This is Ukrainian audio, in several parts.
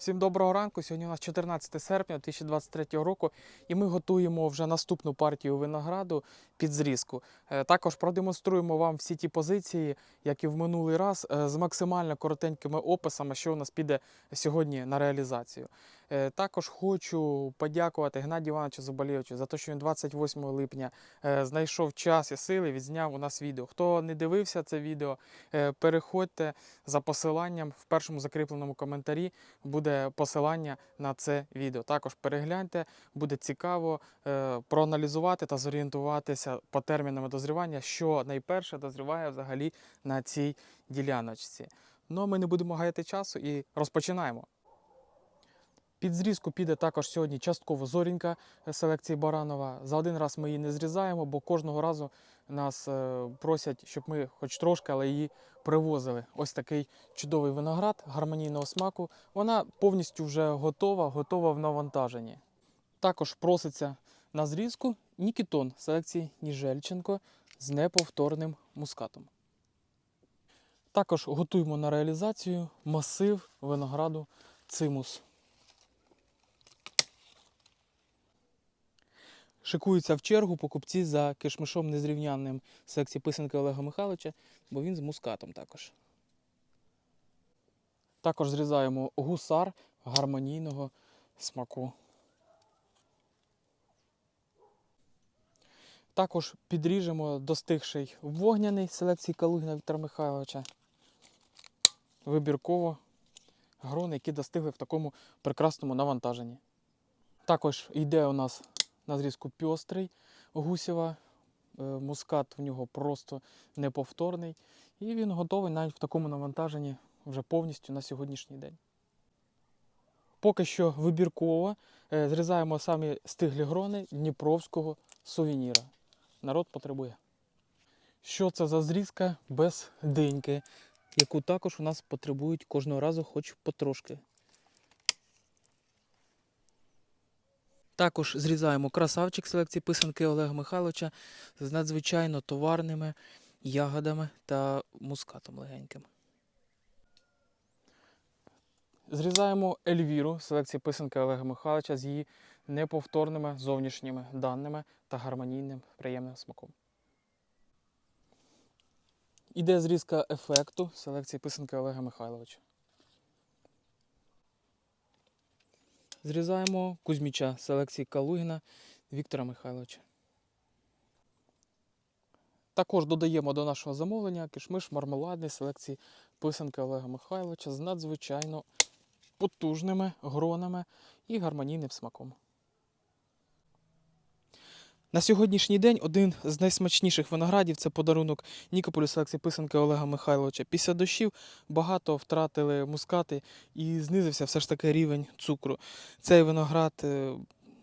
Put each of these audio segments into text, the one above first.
Всім доброго ранку. Сьогодні у нас 14 серпня 2023 року, і ми готуємо вже наступну партію винограду під зрізку. Е, Також продемонструємо вам всі ті позиції, як і в минулий раз, е, з максимально коротенькими описами, що у нас піде сьогодні на реалізацію. Е, Також хочу подякувати Геннадію Івановичу Заболєвичу за те, що він 28 липня е, знайшов час і сили, відзняв у нас відео. Хто не дивився це відео, е, переходьте за посиланням в першому закріпленому коментарі буде посилання на це відео. Також перегляньте, буде цікаво проаналізувати та зорієнтуватися по термінам дозрівання, що найперше дозріває взагалі на цій діляночці. Ну, ми не будемо гаяти часу і розпочинаємо. Під зрізку піде також сьогодні частково зорінька е, селекції Баранова. За один раз ми її не зрізаємо, бо кожного разу нас е, просять, щоб ми хоч трошки, але її привозили. Ось такий чудовий виноград гармонійного смаку. Вона повністю вже готова, готова в навантаженні. Також проситься на зрізку Нікітон селекції Ніжельченко з неповторним мускатом. Також готуємо на реалізацію масив винограду цимус. Шикуються в чергу покупці за кишмишом незрівнянним секції писанки Олега Михайловича, бо він з мускатом також. Також зрізаємо гусар гармонійного смаку. Також підріжемо достигший вогняний селекції Калугіна Віктора Михайловича. Вибірково грони, які достигли в такому прекрасному навантаженні. Також йде у нас на зрізку пьострий гусєва. Е, Мускат в нього просто неповторний. І він готовий навіть в такому навантаженні вже повністю на сьогоднішній день. Поки що вибірково е, зрізаємо самі стиглі грони Дніпровського сувеніра. Народ потребує. Що це за зрізка без диньки, яку також у нас потребують кожного разу, хоч потрошки. Також зрізаємо красавчик селекції писанки Олега Михайловича з надзвичайно товарними ягодами та мускатом легеньким. Зрізаємо Ельвіру селекції писанки Олега Михайловича з її неповторними зовнішніми даними та гармонійним приємним смаком. Іде зрізка ефекту селекції писанки Олега Михайловича. Зрізаємо Кузьміча селекції Калугіна Віктора Михайловича. Також додаємо до нашого замовлення кишмиш мармеладний селекції писанки Олега Михайловича з надзвичайно потужними гронами і гармонійним смаком. На сьогоднішній день один з найсмачніших виноградів це подарунок Нікополю селекції писанки Олега Михайловича. Після дощів багато втратили мускати і знизився все ж таки рівень цукру. Цей виноград е,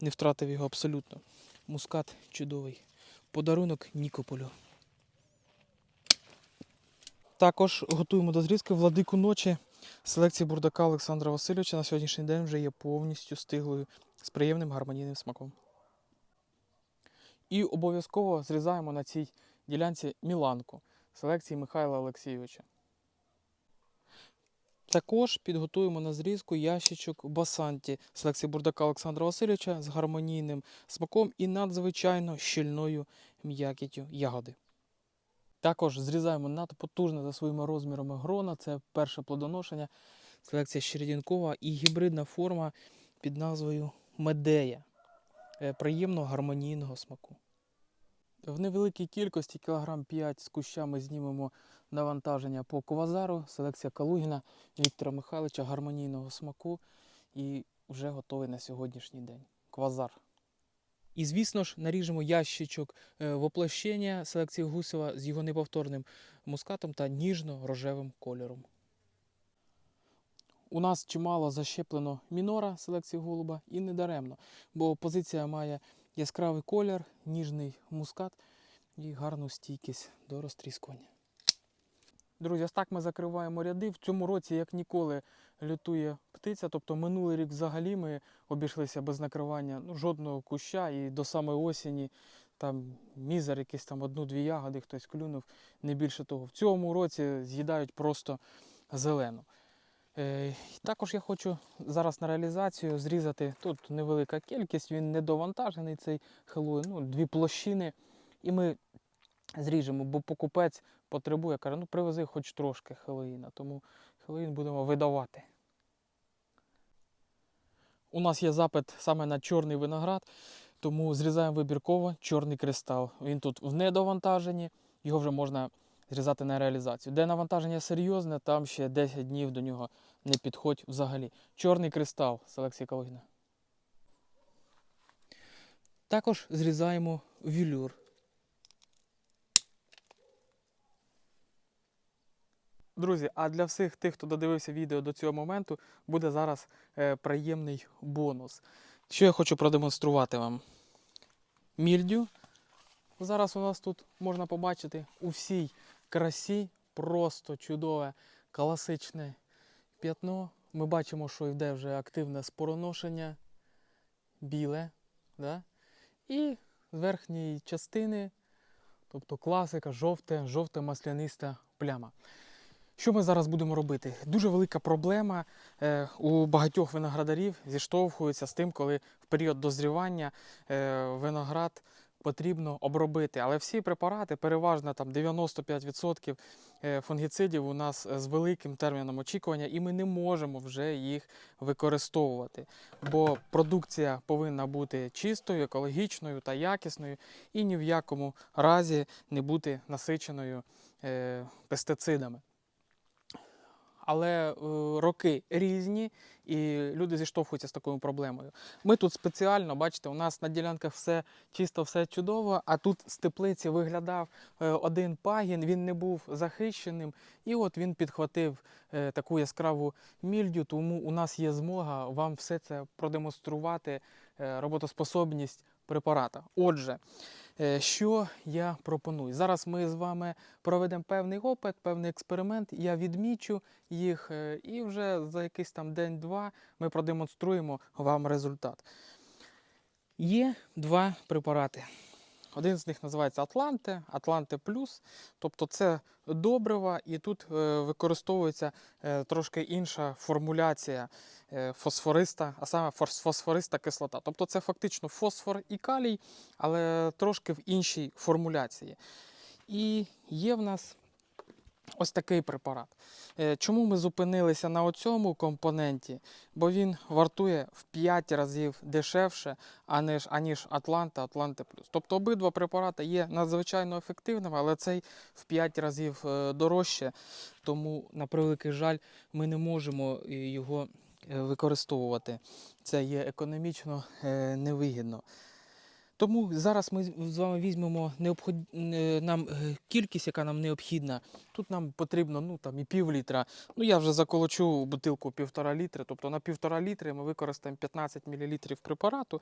не втратив його абсолютно. Мускат чудовий. Подарунок Нікополю. Також готуємо до зрізки владику ночі. Селекція бурдака Олександра Васильовича на сьогоднішній день вже є повністю стиглою з приємним гармонійним смаком. І обов'язково зрізаємо на цій ділянці Міланку селекції Михайла Олексійовича. Також підготуємо на зрізку ящичок Басанті селекції бурдака Олександра Васильовича з гармонійним смаком і надзвичайно щільною м'якіттю ягоди. Також зрізаємо надпотужне за своїми розмірами грона. Це перше плодоношення, селекція Щередінкова і гібридна форма під назвою Медея е, приємного гармонійного смаку. В невеликій кількості, кілограм 5 з куща ми знімемо навантаження по квазару, селекція Калугіна Віктора Михайловича гармонійного смаку і вже готовий на сьогоднішній день. Квазар. І, звісно ж, наріжемо ящичок е, воплощення селекції Гусева з його неповторним мускатом та ніжно-рожевим кольором. У нас чимало защеплено мінора селекції голуба і не даремно, бо позиція має яскравий колір, ніжний мускат і гарну стійкість до розтріскування. Друзі, ось так ми закриваємо ряди. В цьому році, як ніколи, лютує птиця. Тобто минулий рік взагалі ми обійшлися без накривання ну, жодного куща і до самої осені там мізер, якийсь там одну-дві ягоди, хтось клюнув, не більше того. В цьому році з'їдають просто зелену. Е, Також я хочу зараз на реалізацію зрізати тут невелика кількість, він не довантажений цей хеллоуін, ну, дві площини. І ми зріжемо, бо покупець потребує, каже, ну привези хоч трошки хеллоїна, тому хеллоїн будемо видавати. У нас є запит саме на чорний виноград, тому зрізаємо вибірково чорний кристал. Він тут в недовантаженні, його вже можна зрізати на реалізацію. Де навантаження серйозне, там ще 10 днів до нього не підходь взагалі. Чорний кристал, селекція екологічна. Також зрізаємо вілюр. Друзі, а для всіх тих, хто додивився відео до цього моменту, буде зараз е, приємний бонус. Що я хочу продемонструвати вам? Мільдю. Зараз у нас тут можна побачити у всій красі просто чудове класичне п'ятно. Ми бачимо, що йде вже активне спороношення, біле. Да? І з верхньої частини, тобто класика, жовте, жовта масляниста пляма. Що ми зараз будемо робити? Дуже велика проблема е, у багатьох виноградарів зіштовхується з тим, коли в період дозрівання е, виноград потрібно обробити. Але всі препарати, переважно там 95% е, фунгіцидів у нас е, з великим терміном очікування, і ми не можемо вже їх використовувати. Бо продукція повинна бути чистою, екологічною та якісною, і ні в якому разі не бути насиченою е, пестицидами. Але е, роки різні, і люди зіштовхуються з такою проблемою. Ми тут спеціально, бачите, у нас на ділянках все чисто, все чудово, а тут з теплиці виглядав е, один пагін, він не був захищеним, і от він підхватив е, таку яскраву мільдю, тому у нас є змога вам все це продемонструвати, роботоспособність препарата. Отже, що я пропоную? Зараз ми з вами проведемо певний опит, певний експеримент. Я відмічу їх, е, і вже за якийсь там день-два ми продемонструємо вам результат. Є два препарати. Один з них називається Атланте, Атланте Плюс. Тобто це добрива, і тут е, використовується е, трошки інша формуляція е, фосфориста, а саме фос- фосфориста кислота. Тобто це фактично фосфор і калій, але трошки в іншій формуляції. І є в нас ось такий препарат. Е, Чому ми зупинилися на цьому компоненті? Бо він вартує в 5 разів дешевше, аніж, аніж Атланта, Атланте Плюс. Тобто обидва препарати є надзвичайно ефективними, але цей в 5 разів е, дорожче. Тому, на превеликий жаль, ми не можемо е, його використовувати. Це є економічно невигідно. Тому зараз ми з вами візьмемо необход... е, нам е, кількість, яка нам необхідна. Тут нам потрібно ну, там, і пів літра. Ну, я вже заколочу бутилку півтора літри. Тобто на півтора літри ми використаємо 15 мл препарату.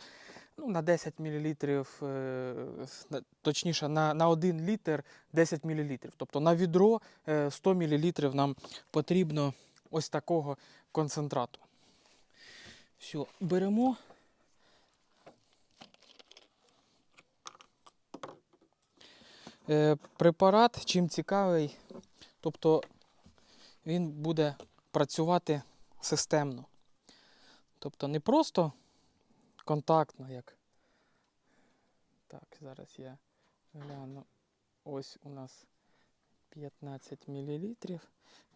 Ну, на 10 мл, е, точніше, на, на 1 літр 10 мл. Тобто на відро е, 100 мл нам потрібно ось такого концентрату. Все, беремо. Препарат чим цікавий, тобто він буде працювати системно. Тобто не просто контактно, як. Так, зараз я гляну. Ось у нас 15 мл.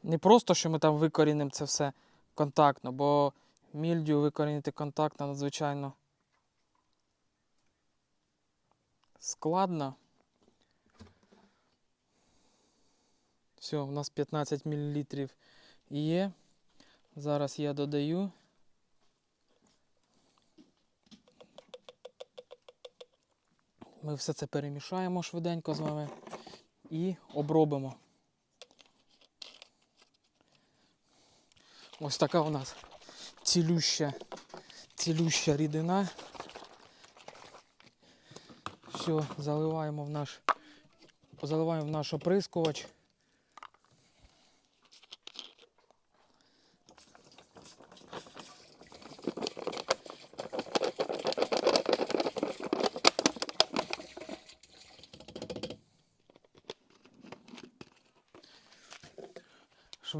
Не просто, що ми там викорінимо це все контактно, бо мільдію викорінити контактно надзвичайно складно. Все, у нас 15 мл є. Зараз я додаю. Ми все це перемішаємо швиденько з вами і обробимо. Ось така у нас цілюща, цілюща рідина. Все, заливаємо в наш, заливаємо в наш оприскувач.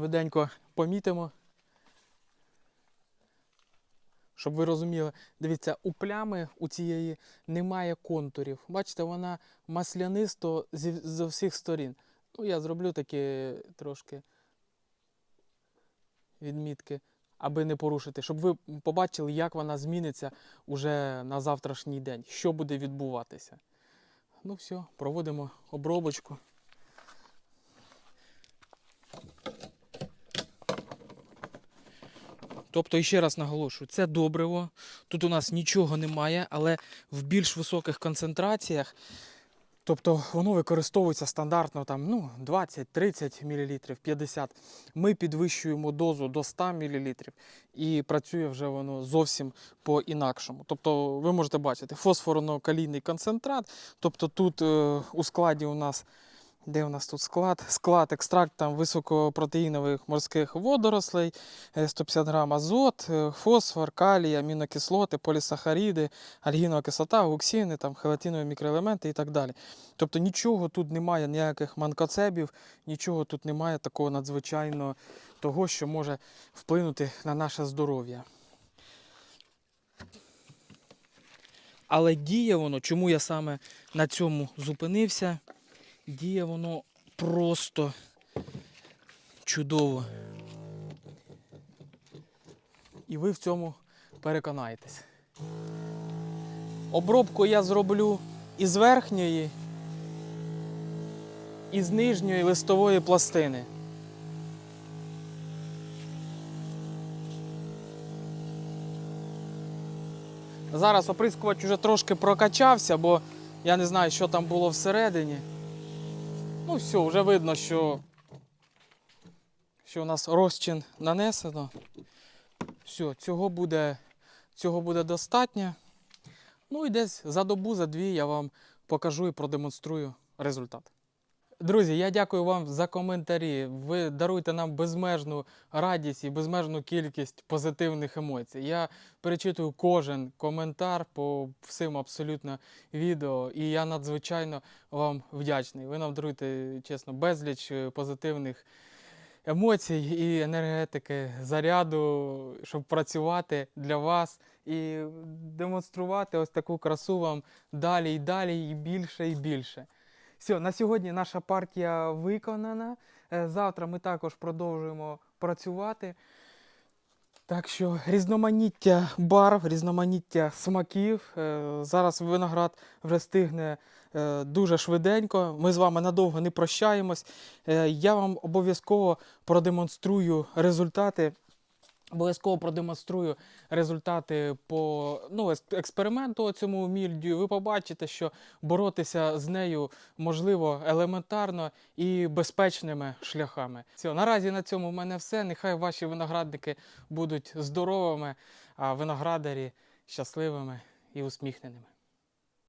Швиденько помітимо Щоб ви розуміли, дивіться, у плями у цієї немає контурів. Бачите, вона маслянисто зі, з всіх сторін. Ну, я зроблю такі трошки відмітки, аби не порушити, щоб ви побачили, як вона зміниться уже на завтрашній день, що буде відбуватися. Ну все, проводимо обробочку. Тобто, ще раз наголошую, це добриво. Тут у нас нічого немає, але в більш високих концентраціях. Тобто воно використовується стандартно там, ну, 20-30 мл, 50 Ми підвищуємо дозу до 100 мл і працює вже воно зовсім по-інакшому. Тобто, ви можете бачити фосфорно-калійний концентрат. Тобто тут е, у складі у нас де у нас тут склад? Склад, екстракт високопротеїнових морських водорослей, е, 150 грам азот, е, фосфор, калій, амінокислоти, полісахаріди, альгінова кислота, гуксіни, там, хелатинові мікроелементи і так далі. Тобто нічого тут немає, ніяких манкоцебів, нічого тут немає такого надзвичайно того, що може вплинути на наше здоров'я. Але діє воно, чому я саме на цьому зупинився? Діє воно просто чудово. І ви в цьому переконаєтесь. Обробку я зроблю із верхньої, і з нижньої листової пластини. Зараз оприскувач уже трошки прокачався, бо я не знаю, що там було всередині. Ну, все, вже видно, що, що у нас розчин нанесено. Все, цього буде, цього буде достатньо. Ну і десь за добу, за дві я вам покажу і продемонструю результат. Друзі, я дякую вам за коментарі. Ви даруєте нам безмежну радість і безмежну кількість позитивних емоцій. Я перечитую кожен коментар по всім абсолютно відео, і я надзвичайно вам вдячний. Ви нам даруєте, чесно, безліч е, позитивних емоцій і енергетики, заряду, щоб працювати для вас і демонструвати ось таку красу вам далі і далі, і більше і більше. Все, на сьогодні наша партія виконана. Е, Завтра ми також продовжуємо працювати. Так що різноманіття барв, різноманіття смаків. Е, Зараз виноград вже стигне е, дуже швиденько. Ми з вами надовго не прощаємось. Я вам обов'язково продемонструю результати. Обов'язково продемонструю результати по ну, експерименту цьому мільдію. Ви побачите, що боротися з нею можливо елементарно і безпечними шляхами. Все, наразі на цьому в мене все. Нехай ваші виноградники будуть здоровими, а виноградарі щасливими і усміхненими.